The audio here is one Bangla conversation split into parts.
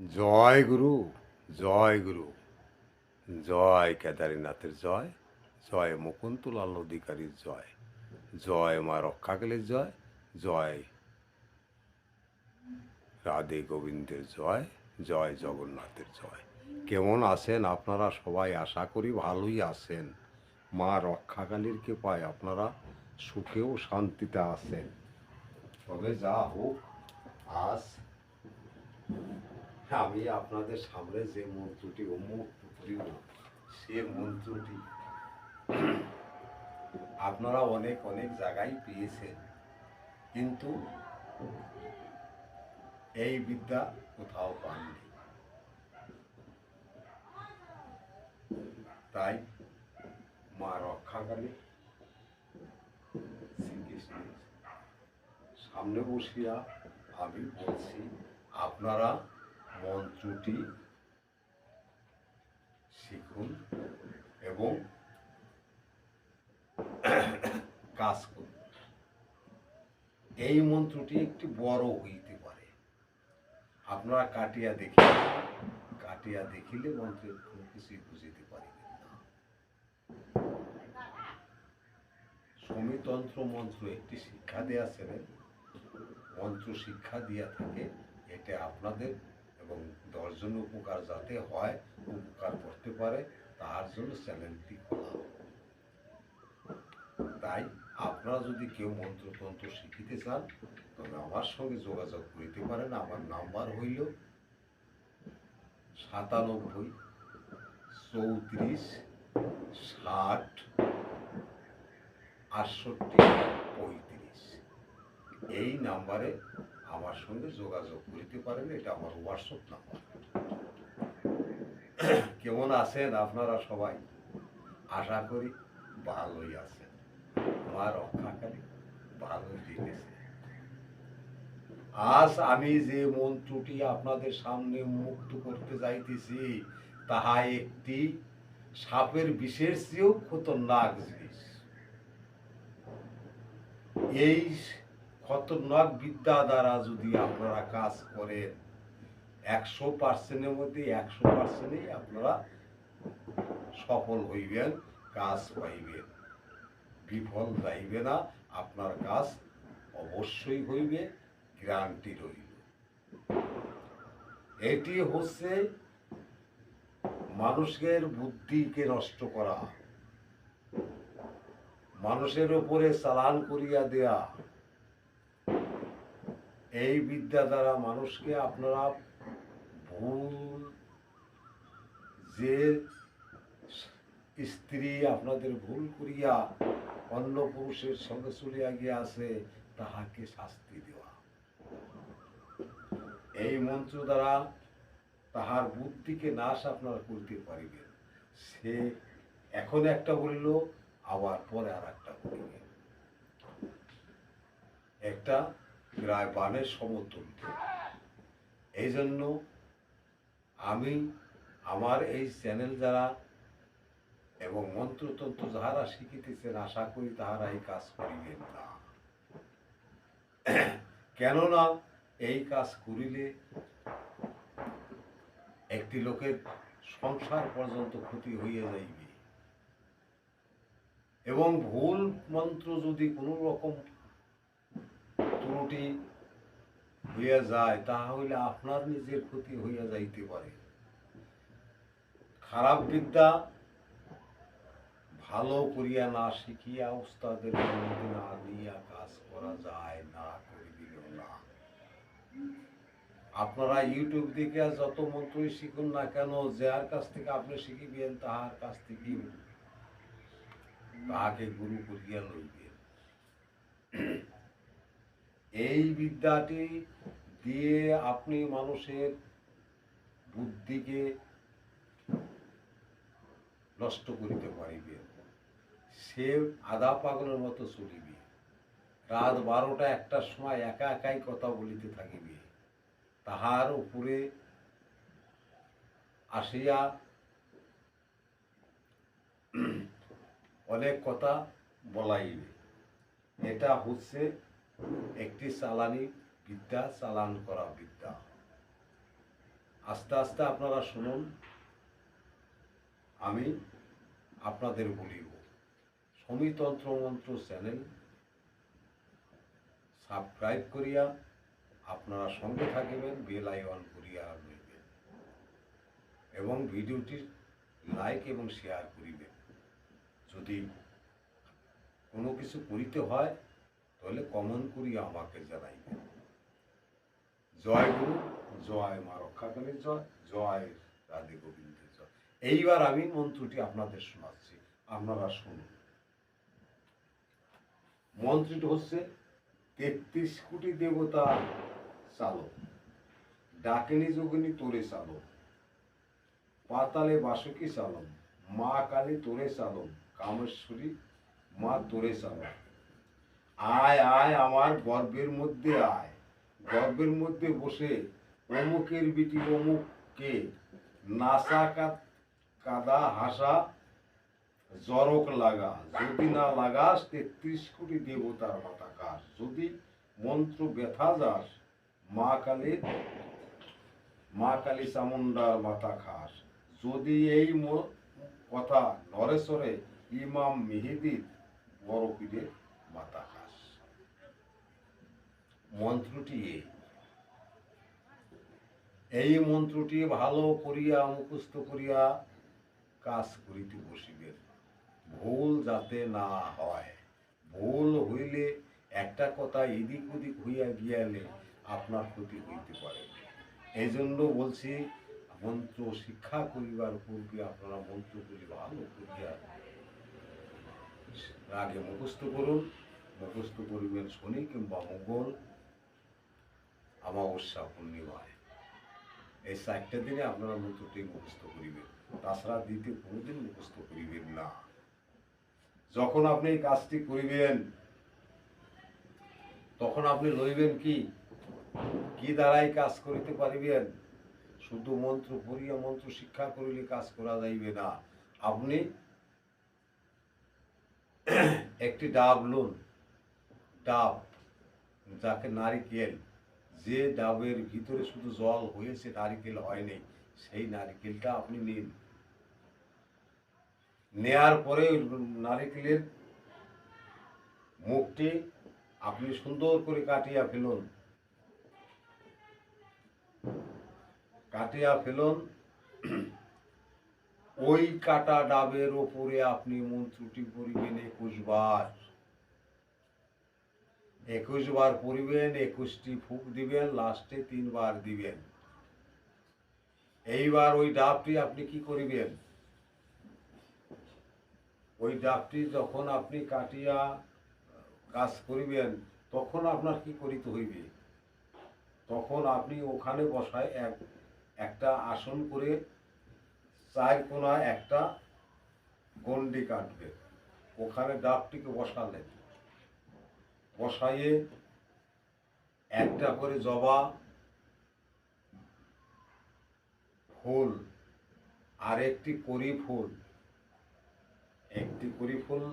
জয় গুরু জয় গুরু। জয় কেদারীনাথের জয় জয় মুকুন্দলাল অধিকারীর জয় জয় মা রক্ষাকালীর জয় জয় রাধে গোবিন্দের জয় জয় জগন্নাথের জয়। কেমন আছেন আপনারা সবাই? আশা করি ভালোই আছেন। মা রক্ষাকালীর কৃপায় আপনারা সুখেও শান্তিতে আছেন। তবে যা হোক, আজ আমি আপনাদের সামনে যে মন্ত্রটি উন্মুক্ত করিব সে মন্ত্রটি আপনারা অনেক অনেক জায়গায় পেয়েছেন। কিন্তু এই বিদ্যা কোথাও পাননি। তাই মা রক্ষাকালী শ্রীকৃষ্ণের সামনে বসিয়া আমি বলছি, আপনারা মন্ত্রটি শিখুন এবং কাজ করুন। এই মন্ত্রটি একটি বড় হইতে পারে। আপনারা কাটিয়া দেখি, কাটিয়া দেখিলে মন্ত্রের কোনো কিছুই বুঝিতে পারিবেন না। সমিতন্ত্র মন্ত্র একটি শিক্ষা দেয়া ছিলেন মন্ত্র শিক্ষা দিয়া থাকে, এটা আপনাদের এবং দশজন উপকার যাতে হয়, উপকার করতে পারে, তার জন্য চ্যানেলটি খোলা তাই আপনারা যদি কেউ মন্ত্রতন্ত্র শিখিতে চান, তবে আমার সঙ্গে যোগাযোগ করিতে পারেন। আমার নাম্বার হইল সাতানব্বই চৌত্রিশ ষাট আটষট্টি পঁয়ত্রিশ। এই নাম্বারে আমার সঙ্গে যোগাযোগ করিতে পারেন, এটা আমার হোয়াটসঅ্যাপ নাম্বার কেমন আছেন আপনারা সবাই? আশা করি ভালোই আছেন। মা রক্ষাকারী ভালোই দিতেছে আজ আমি যে মন্ত্রটি আপনাদের সামনে মুক্ত করতে যাইতেছি, তাহা একটি সাপের বিশেষ চেয়েও খতরনাক জিনিস। এই খতরনাক বিদ্যা দ্বারা যদি আপনারা কাজ করেন, একশো পার্সেন্টের মধ্যে একশো পার্সেন্টই আপনারা সফল হইবেন, কাজ পাইবেন। বিফল যাইবে না, আপনার কাজ অবশ্যই হইবে, গ্যারান্টি রইল। এটি হচ্ছে মানুষের বুদ্ধিকে নষ্ট করা। মানুষের উপরে চালান করিয়া দেয়া। এই বিদ্যা দ্বারা মানুষকে আপনারা ভুল যে স্ত্রী আপনাদের ভুল করিয়া অন্য পুরুষের সঙ্গে চলিয়া গিয়াছে, তাহাকে শাস্তি দেওয়া। এই মন্ত্র দ্বারা তাহার বুদ্ধিকে নাশ আপনারা করতে পারিবেন। সে এখন একটা বলিল, আবার পরে আর একটা বলিবেন একটা প্রায় বানের সমতুল্য। এই জন্য আমি আমার এই চ্যানেল যারা এবং মন্ত্রতন্ত্র যাহারা শিখিতেছেন, আশা করি তাহারা এই কাজ করিবেন না। কেননা এই কাজ করিলে একটি লোকের সংসার পর্যন্ত ক্ষতি হইয়া যাইবে। এবং ভুল মন্ত্র যদি কোনো রকম ত্রুটি হইয়া যায় তাহা হইলে আপনার নিজের ক্ষতি হইয়া যাইতে পারে। খারাপ বিদ্যা ভালো করিয়া না শিখিয়া উস্তাদের না দিয়া কাজ করা যায় না না। আপনারা ইউটিউব দেখে যত মন্ত্রই শিখুন না কেন, যার কাছ থেকে আপনি শিখিবেন, তাহার কাছ থেকে তাহাকে গুরু করিয়া লইবেন। এই বিদ্যাটি দিয়ে আপনি মানুষের বুদ্ধিকে নষ্ট করিতে পারিবেন। সে আধা পাগলের মতো চলিবে। রাত বারোটা একটার সময় একা একাই কথা বলিতে থাকিবে। তাহার উপরে আসিয়া অনেক কথা বলাইবে। এটা হচ্ছে একটি চালানি বিদ্যা, চালান করা বিদ্যা। আস্তে আস্তে আপনারা শুনুন, আমি আপনাদের বলিব। সমিতন্ত্র মন্ত্র চ্যানেল সাবস্ক্রাইব করিয়া আপনারা সঙ্গে থাকিবেন, বেল আইকন করিয়া রইবেন এবং ভিডিওটি লাইক এবং শেয়ার করিবেন। যদি কোনো কিছু করিতে হয় তাহলে কমন করিয়া আমাকে জানাইবেন জয় গুরু, জয় মা রক্ষাকালীর জয় জয় রাধে গোবিন্দের জয়। এইবার আমি মন্ত্রটি আপনাদের শোনাচ্ছি, আপনারা শুনুন। মন্ত্রটি হচ্ছে, তেত্রিশ কোটি দেবতা চালক ডাকিনী যোগিনী তোরে চালক পাতালে বাসুকি চালক মা কালী তোরে চালক কামেশ্বরী মা তোরে চালক আয় আয় আমার গর্বের মধ্যে আয়। গর্বের মধ্যে বসে অমুকের বিটি অমুককে নাসা কাদা হাসা, জরক লাগা। যদি না লাগাস, তেত্রিশ কোটি দেবতার মাথা কাস যদি মন্ত্র ব্যথা যাস, মা কালীর মা কালী চামুন্ডার মাথা খাস। যদি এই কথা নরেশ্বরে ইমাম মেহেদির বড় পীরের মাথা খাস। মন্ত্রটি। এই মন্ত্রটি ভালো করিয়া, মুখস্থ করিয়া কাজ করিতে বসিবেন। ভুল যাতে না হয়। ভুল হইলে একটা কথা এদিক ওদিক হইয়া গিয়ালে আপনার ক্ষতি হইতে পারে। এই জন্য বলছি, মন্ত্র শিক্ষা করিবার পূর্বে আপনারা মন্ত্রগুলি ভালো করিয়া আগে মুখস্থ করুন, মুখস্থ করিবেন শনি কিংবা মঙ্গল। অমাবস্যা পূর্ণিমায় এই চারটে দিনে আপনারা মন্ত্রটি মুখস্থ করিবেন। তাছাড়া দ্বিতীয় কোনোদিন মুখস্থ করিবেন না। যখন আপনি এই কাজটি করিবেন, তখন আপনি লইবেন কি? কি দ্বারাই কাজ করিতে পারিবেন? শুধু মন্ত্র পড়িয়া মন্ত্র শিক্ষা করিলে কাজ করা যাইবে না। আপনি একটি ডাব লুন। ডাব, যাকে নারিকেল যে ডাবের ভিতরে শুধু জল হয়েছে, নারিকেল হয়নি সেই নারিকেলটা আপনি নিন। নেয়ার পরে নারিকেলের মুখটি আপনি সুন্দর করে কাটিয়া ফেলুন। কাটিয়া ফেলুন। ওই কাটা ডাবের ওপরে আপনি মন্ত্রটি পড়িবেন একুশ বার। একুশ বার পড়িবেন, একুশটি ফুক দিবেন লাস্টে তিনবার দিবেন। এইবার ওই ডাবটি আপনি কি করিবেন? ওই ডাবটি যখন আপনি কাটিয়া কাজ করিবেন, তখন আপনার কি করিতে হইবে? তখন আপনি ওখানে বসায় এক, একটা আসন করে চার কোনায় একটা গন্ডি কাটবে ওখানে ডাবটিকে বসালেন। বসাইয়ে একটা করে জবা, ফুল, আর একটি করি ফুল, একটি করি ফুল,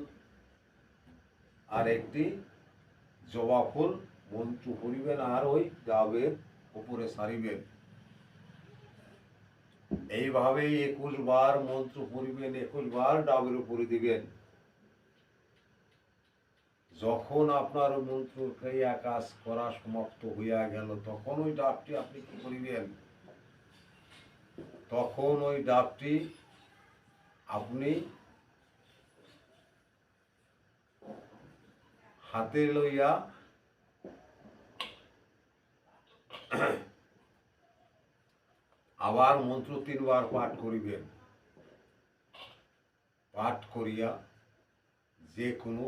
আর একটি জবা ফুল মন্ত্র করিবেন আর ওই ডাবের উপরে সারিবেন। এইভাবেই একুশ বার মন্ত্র পড়িবেন একুশ বার ডাবের উপরে দিবেন। যখন আপনার মন্ত্র ক্রিয়া কাজ করা সমাপ্ত হইয়া গেল, তখন ওই ডাবটি আপনি কি করিবেন? তখন ওই ডাবটি আপনি হাতে লইয়া আবার মন্ত্র তিনবার পাঠ করিবেন। পাঠ করিয়া যে কোনো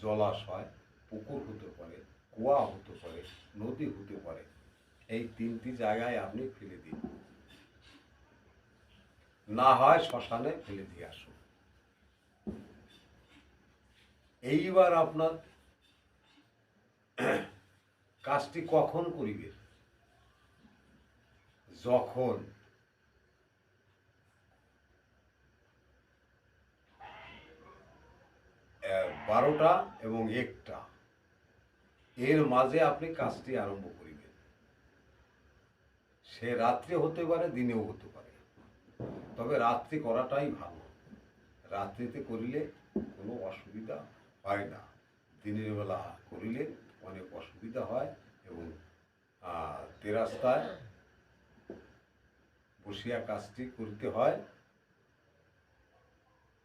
জলাশয় পুকুর হতে পারে, কুয়া হতে পারে, নদী হতে পারে। এই তিনটি জায়গায় আপনি ফেলে দিন। না হয় শ্মশানে ফেলে দিয়ে আসুন। এইবার আপনার কাজটি কখন করিবে? যখন বারোটা এবং একটা। এর মাঝে আপনি কাজটি আরম্ভ করিবেন। সে রাত্রে হতে পারে, দিনেও হতে পারে। তবে রাত্রি করাটাই ভালো। রাত্রিতে করিলে কোনো অসুবিধা হয় না। দিনের বেলা করিলে অনেক অসুবিধা হয় এবং তেরাস্তায় বসিয়া কাজটি করতে হয়।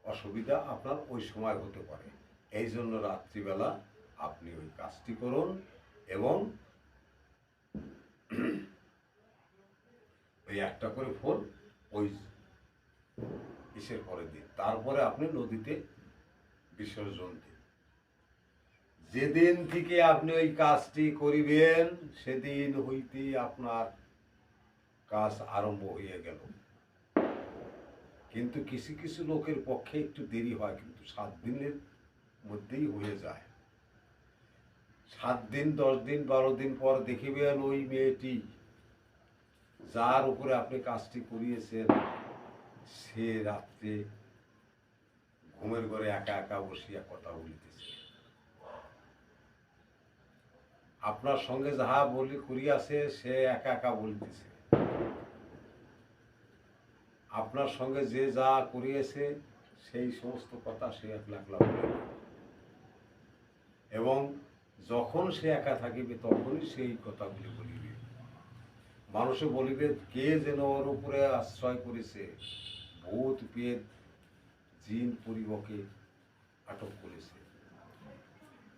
অসুবিধা আপনার ওই সময় হতে পারে। এই জন্য রাত্রিবেলা আপনি ওই কাজটি করুন এবং ওই একটা করে ফুল ওই ইসের পরে দিন। তারপরে আপনি নদীতে বিসর্জন দিন। যেদিন থেকে আপনি ওই কাজটি করিবেন, সেদিন হইতে আপনার কাজ আরম্ভ হয়ে গেল। কিন্তু কিছু কিছু লোকের পক্ষে একটু দেরি হয়, কিন্তু সাত দিনের মধ্যেই হয়ে যায়। সাত দিন, দশ দিন, বারো দিন পর দেখিবেন ওই মেয়েটি যার উপরে আপনি কাজটি করিয়েছেন, সে রাত্রে ঘুমের ঘরে একা একা বসিয়া কথা বলিতেছে। আপনার সঙ্গে যাহা বলি করিয়াছে, সে একা একা বলিতেছে। আপনার সঙ্গে যে যা করিয়েছে, সেই সমস্ত কথা সে একলা একলা বলিবে এবং যখন সে একা থাকিবে, তখনই সেই কথাগুলি বলিবে। মানুষে বলিবে, কে যেন ওর উপরে আশ্রয় করেছে, ভূত পেদ জিন পরিবকে আটক করেছে।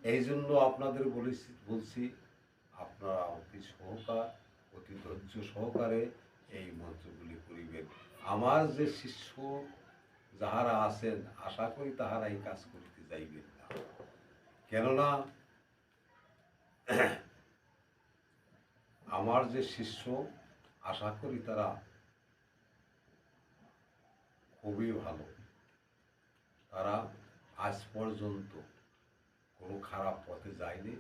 এই জন্য আপনাদের বলেছি, বলছি, আপনারা অতি সহকার, অতি ধৈর্য সহকারে এই মন্ত্রগুলি করিবেন। আমার যে শিষ্য যাহারা আছেন, আশা করি তাহারা এই কাজ করিতে যাইবেন। কেননা আমার যে শিষ্য, আশা করি তারা খুবই ভালো। তারা আজ পর্যন্ত কোনো খারাপ পথে যায়নি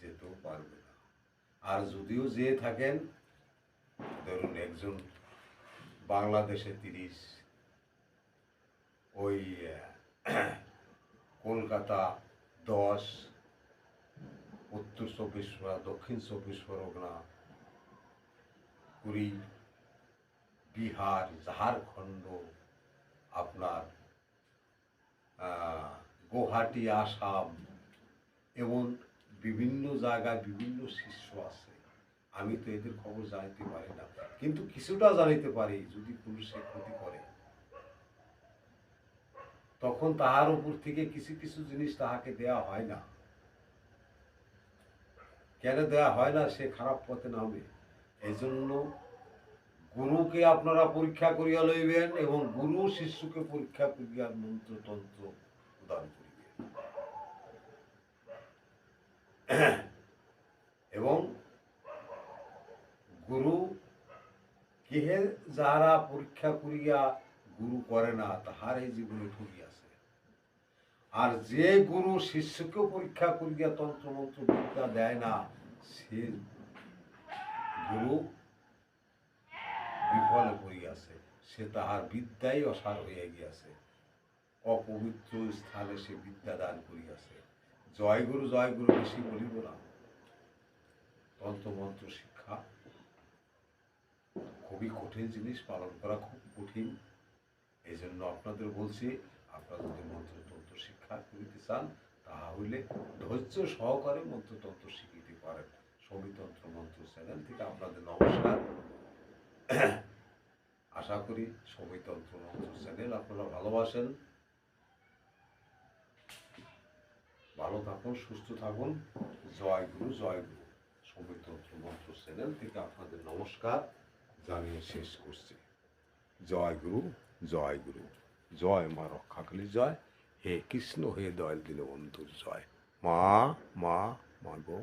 যেতেও পারবে না। আর যদিও যেয়ে থাকেন, ধরুন একজন বাংলাদেশে তিরিশ, ওই কলকাতা দশ, উত্তর চব্বিশ পরগনা, দক্ষিণ চব্বিশ পরগনা পুরী বিহার, ঝাড়খণ্ড, আপনার গুয়াহাটি, আসাম এবং বিভিন্ন জায়গায় বিভিন্ন শিষ্য আছে। আমি তো এদের খবর জানিতে পারি না। কিন্তু কিছুটা জানিতে পারি যদি পুলিশে ক্ষতি করে। তখন তাহার উপর থেকে কিছু কিছু জিনিস তাহাকে দেয়া হয় না। কেন দেয়া হয় না? সে খারাপ পথে নামে। এই জন্য গুরুকে আপনারা পরীক্ষা করিয়া লইবেন এবং গুরু শিষ্যকে পরীক্ষা করিয়া মন্ত্রতন্ত্র প্রদান করিবেন। এবং গুরু কেহে যারা পরীক্ষা করিয়া গুরু করে না, তাহার এই জীবনে ঠকিয়াছে আর যে গুরু শিষ্যকেও পরীক্ষা করিয়া তন্ত্রমন্ত্র বিদ্যা দেয় না, সে গুরু বিফলে পড়িয়াছে। সে তাহার বিদ্যাই অসার হইয়া গিয়াছে। অপবিত্র স্থানে সে বিদ্যা দান করিয়াছে। জয় গুরু জয় গুরু বেশি বলিব না। তন্ত্রমন্ত্র শিক্ষা খুবই কঠিন জিনিস, পালন করা খুব কঠিন। এই জন্য আপনাদের বলছি, আপনারা যদি মন্ত্রতন্ত্র শিক্ষা করিতে চান তাহা হইলে ধৈর্য সহকারে মন্ত্রতন্ত্র শিখিতে পারেন। সবিতন্ত্র মন্ত্র চ্যানেল থেকে আপনাদের নমস্কার। আশা করি সবিতন্ত্র মন্ত্র চ্যানেল আপনারা ভালোবাসেন। ভালো থাকুন, সুস্থ থাকুন। জয় গুরু জয় গুরু। সবিতন্ত্র মন্ত্র চ্যানেল থেকে আপনাদের নমস্কার জানিয়ে শেষ করছি। জয় গুরু। জয় গুরু। জয় মা রক্ষাকালী জয়। হে কৃষ্ণ, হে দয়াল দীনবন্ধুর জয়। মা মা মা গো।